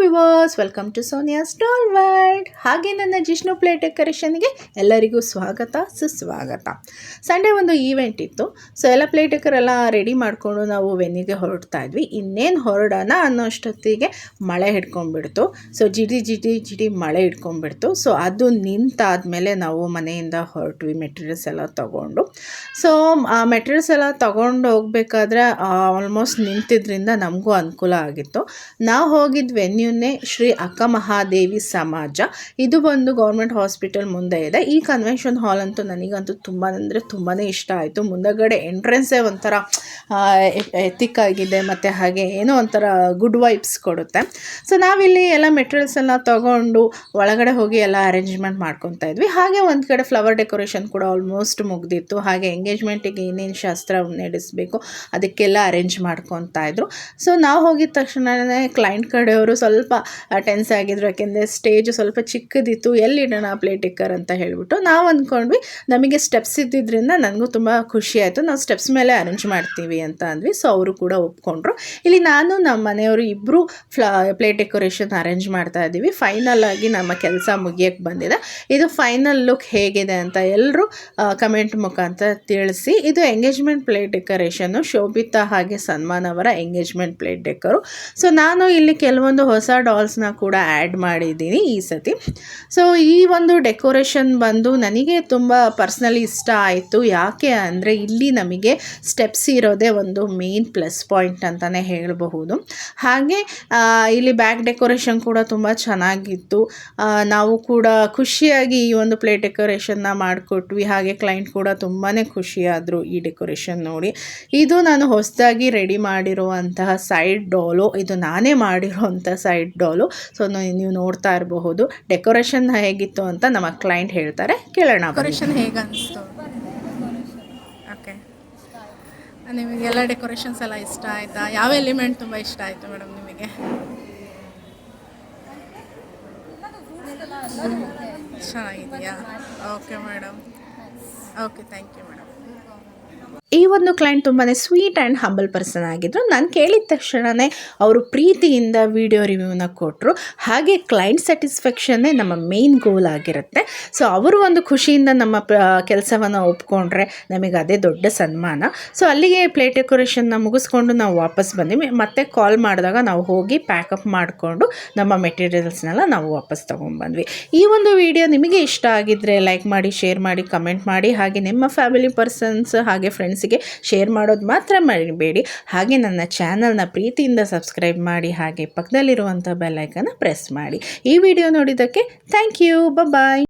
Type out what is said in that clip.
Viewers welcome to Sonia stall world ಹಾಗೆ ನನ್ನ Jishnu play ಡೆಕೋರೇಷನ್ಗೆ ಎಲ್ಲರಿಗೂ ಸ್ವಾಗತ, ಸುಸ್ವಾಗತ. ಸಂಡೇ ಒಂದು ಈವೆಂಟ್ ಇತ್ತು. ಸೊ ಎಲ್ಲ ಪ್ಲೇ ಟೆಕರ್ ಎಲ್ಲ ರೆಡಿ ಮಾಡಿಕೊಂಡು ನಾವು ವೆನ್ನಿಗೆ ಹೊರಡ್ತಾ ಇದ್ವಿ. ಇನ್ನೇನು ಹೊರಡೋಣ ಅನ್ನೋಷ್ಟೊತ್ತಿಗೆ ಮಳೆ ಹಿಡ್ಕೊಂಡ್ಬಿಡ್ತು. ಸೊ ಜಿಡಿ ಜಿಡಿ ಜಿಡಿ ಮಳೆ ಹಿಡ್ಕೊಂಡ್ಬಿಡ್ತು. ಸೊ ಅದು ನಿಂತಾದಮೇಲೆ ನಾವು ಮನೆಯಿಂದ ಹೊರಟ್ವಿ ಮೆಟೀರಿಯಲ್ಸ್ ಎಲ್ಲ ತೊಗೊಂಡು. ಸೊ ಆ ಮೆಟೀರಿಯಲ್ಸ್ ಎಲ್ಲ ತೊಗೊಂಡು ಹೋಗ್ಬೇಕಾದ್ರೆ ಆಲ್ಮೋಸ್ಟ್ ನಿಂತಿದ್ರಿಂದ ನಮಗೂ ಅನುಕೂಲ ಆಗಿತ್ತು. ನಾವು ಹೋಗಿದ್ದ ವೆನ್ಯೂನೇ ಶ್ರೀ ಅಕ್ಕ ಮಹಾದೇವಿ ಸಮಾಜ. ಇದು ಬಂದು ಗೌರ್ಮೆಂಟ್ ಹಾಸ್ಪಿಟಲ್ ಮುಂದೆ ಇದೆ. ಈ ಕನ್ವೆನ್ಷನ್ ಹಾಲ್ ಅಂತೂ ನನಗಂತೂ ತುಂಬ ಅಂದರೆ ತುಂಬಾ ಇಷ್ಟ ಆಯಿತು. ಮುಂದಗಡೆ ಎಂಟ್ರೆನ್ಸೇ ಒಂಥರ ಎಥಿಕ್ ಆಗಿದೆ ಮತ್ತು ಹಾಗೆ ಏನೋ ಒಂಥರ ಗುಡ್ ವೈಬ್ಸ್ ಕೊಡುತ್ತೆ. ಸೊ ನಾವಿಲ್ಲಿ ಎಲ್ಲ ಮೆಟೀರಿಯಲ್ಸ್ ಎಲ್ಲ ತಗೊಂಡು ಒಳಗಡೆ ಹೋಗಿ ಎಲ್ಲ ಅರೇಂಜ್ಮೆಂಟ್ ಮಾಡ್ಕೊತಾ ಇದ್ವಿ. ಹಾಗೆ ಒಂದು ಕಡೆ ಫ್ಲವರ್ ಡೆಕೋರೇಷನ್ ಕೂಡ ಆಲ್ಮೋಸ್ಟ್ ಮುಗ್ದಿತ್ತು. ಹಾಗೆ ಎಂಗೇಜ್ಮೆಂಟಿಗೆ ಏನೇನು ಶಾಸ್ತ್ರ ನಡೆಸಬೇಕು ಅದಕ್ಕೆಲ್ಲ ಅರೇಂಜ್ ಮಾಡ್ಕೊತಾ ಇದ್ರು. ಸೊ ನಾವು ಹೋಗಿದ ತಕ್ಷಣವೇ ಕ್ಲೈಂಟ್ ಕಡೆಯವರು ಸ್ವಲ್ಪ ಟೆನ್ಸ್ ಆಗಿದ್ರು. ಯಾಕೆಂದರೆ ಸ್ಟೇಜು ಸ್ವಲ್ಪ ಚಿಕ್ಕದಿತ್ತು. ಎಲ್ಲಿಡೋಣ ಪ್ಲೇಟ್ ಟಿಕ್ಕರ್ ಅಂತ ಹೇಳಿಬಿಟ್ಟು ನಾವು ಅಂದ್ಕೊಂಡ್ವಿ ನಮಗೆ ಸ್ಟೆಪ್ಸ್ ಇದ್ದಿದ್ದರಿಂದ ನನಗೂ ತುಂಬ ಖುಷಿ ಆಯಿತು. ನಾವು ಸ್ಟೆಪ್ಸ್ ಮೇಲೆ ಅರೇಂಜ್ ಮಾಡ್ತೀವಿ. ಅಂತ ಅಂದ್ವಿ. ಸೊ ಅವರು ಕೂಡ ಒಪ್ಕೊಂಡ್ರು. ಇಲ್ಲಿ ನಾನು ನಮ್ಮ ಮನೆಯವರು ಇಬ್ಬರು ಫ್ಲಾ ಪ್ಲೇಟ್ ಡೆಕೋರೇಷನ್ ಅರೇಂಜ್ ಮಾಡ್ತಾ ಇದ್ದೀವಿ. ಫೈನಲ್ ಆಗಿ ನಮ್ಮ ಕೆಲಸ ಮುಗಿಯಕ್ಕೆ ಬಂದಿದೆ. ಇದು ಫೈನಲ್ ಲುಕ್ ಹೇಗಿದೆ ಅಂತ ಎಲ್ಲರೂ ಕಮೆಂಟ್ ಮುಖಾಂತರ ತಿಳಿಸಿ. ಇದು ಎಂಗೇಜ್ಮೆಂಟ್ ಪ್ಲೇಟ್ ಡೆಕೋರೇಷನ್ನು ಶೋಭಿತಾ ಹಾಗೆ ಸನ್ಮಾನ್ ಅವರ ಎಂಗೇಜ್ಮೆಂಟ್ ಪ್ಲೇಟ್ ಡೆಕೋರು ಸೊ ನಾನು ಇಲ್ಲಿ ಕೆಲವೊಂದು ಹೊಸ ಡಾಲ್ಸ್ನ ಕೂಡ ಆ್ಯಡ್ ಮಾಡಿದ್ದೀನಿ ಈ ಸತಿ. ಸೊ ಈ ಒಂದು ಡೆಕೋರೇಷನ್ ಬಂದು ನನಗೆ ತುಂಬ ಪರ್ಸ್ನಲಿ ಇಷ್ಟ ಆಯಿತು. ಯಾಕೆ ಅಂದರೆ ಇಲ್ಲಿ ನಮಗೆ ಸ್ಟೆಪ್ಸ್ ಇರೋದೇ ಒಂದು ಮೇನ್ ಪ್ಲಸ್ ಪಾಯಿಂಟ್ ಅಂತಲೇ ಹೇಳಬಹುದು. ಹಾಗೆ ಇಲ್ಲಿ ಬ್ಯಾಕ್ ಡೆಕೋರೇಷನ್ ಕೂಡ ತುಂಬ ಚೆನ್ನಾಗಿತ್ತು. ನಾವು ಕೂಡ ಖುಷಿಯಾಗಿ ಈ ಒಂದು ಪ್ಲೇಟ್ ಡೆಕೋರೇಷನ್ನ ಮಾಡಿಕೊಟ್ವಿ. ಹಾಗೆ ಕ್ಲೈಂಟ್ ಕೂಡ ತುಂಬಾ ಖುಷಿಯಾದರು ಈ ಡೆಕೋರೇಷನ್ ನೋಡಿ. ಇದು ನಾನು ಹೊಸದಾಗಿ ರೆಡಿ ಮಾಡಿರುವಂತಹ ಸೈಡ್ ಡಾಲು ಇದು ನಾನೇ ಮಾಡಿರುವಂಥ ಸೈಡ್ ಡಾಲು ಸೊ ನೀವು ನೋಡ್ತಾ ಇರಬಹುದು. ಡೆಕೋರೇಷನ್ ಹೇಗಿತ್ತು ಅಂತ ನಮ್ಮ ಕ್ಲೈಂಟ್ ಹೇಳ್ತಾರೆ. ಕೇಳೋಣ. ಡೆಕೋರೇಷನ್ ಹೇಗೆ ಅನಿಸ್ತು ಓಕೆ ನಿಮಗೆಲ್ಲ ಡೆಕೋರೇಷನ್ಸ್ ಎಲ್ಲ ಇಷ್ಟ ಆಯಿತಾ? ಯಾವ ಎಲಿಮೆಂಟ್ ತುಂಬ ಇಷ್ಟ ಆಯಿತು ಮೇಡಮ್ ನಿಮಗೆ? ಚೆನ್ನಾಗಿದೆಯಾ? Okay madam okay thank you madam ಈ ಒಂದು ಕ್ಲೈಂಟ್ ತುಂಬಾ ಸ್ವೀಟ್ ಆ್ಯಂಡ್ ಹಂಬಲ್ ಪರ್ಸನ್ ಆಗಿದ್ರು. ನಾನು ಕೇಳಿದ ತಕ್ಷಣವೇ ಅವರು ಪ್ರೀತಿಯಿಂದ ವಿಡಿಯೋ ರಿವ್ಯೂನ ಕೊಟ್ಟರು ಹಾಗೆ ಕ್ಲೈಂಟ್ ಸ್ಯಾಟಿಸ್ಫ್ಯಾಕ್ಷನ್ನೇ ನಮ್ಮ ಮೇನ್ ಗೋಲ್ ಆಗಿರುತ್ತೆ. ಸೊ ಅವರು ಒಂದು ಖುಷಿಯಿಂದ ನಮ್ಮ ಕೆಲಸವನ್ನು ಒಪ್ಕೊಂಡ್ರೆ ನಮಗೆ ಅದೇ ದೊಡ್ಡ ಸನ್ಮಾನ. ಸೊ ಅಲ್ಲಿಗೆ ಪ್ಲೇಟ್ ಡೆಕೋರೇಷನ್ನ ಮುಗಿಸ್ಕೊಂಡು ನಾವು ವಾಪಸ್ ಬಂದ್ವಿ. ಮತ್ತೆ ಕಾಲ್ ಮಾಡಿದಾಗ ನಾವು ಹೋಗಿ ಪ್ಯಾಕಪ್ ಮಾಡಿಕೊಂಡು ನಮ್ಮ ಮೆಟೀರಿಯಲ್ಸ್ನೆಲ್ಲ ನಾವು ವಾಪಸ್ ತೊಗೊಂಡ್ಬಂದ್ವಿ ಈ ಒಂದು ವಿಡಿಯೋ ನಿಮಗೆ ಇಷ್ಟ ಆಗಿದ್ದರೆ ಲೈಕ್ ಮಾಡಿ ಶೇರ್ ಮಾಡಿ ಕಮೆಂಟ್ ಮಾಡಿ. ಹಾಗೆ ನಿಮ್ಮ ಫ್ಯಾಮಿಲಿ ಪರ್ಸನ್ಸ್ ಹಾಗೆ ಫ್ರೆಂಡ್ಸಿಗೆ ಶೇರ್ ಮಾಡೋದು ಮಾತ್ರ ಮರಿಬೇಡಿ. ಹಾಗೆ ನನ್ನ ಚಾನಲ್ನ ಪ್ರೀತಿಯಿಂದ ಸಬ್ಸ್ಕ್ರೈಬ್ ಮಾಡಿ, ಹಾಗೆ ಪಕ್ಕದಲ್ಲಿರುವಂಥ ಬೆಲ್ಲೈಕನ್ನ ಪ್ರೆಸ್ ಮಾಡಿ. ಈ ವಿಡಿಯೋ ನೋಡಿದ್ದಕ್ಕೆ ಥ್ಯಾಂಕ್ ಯು ಬಾಯ್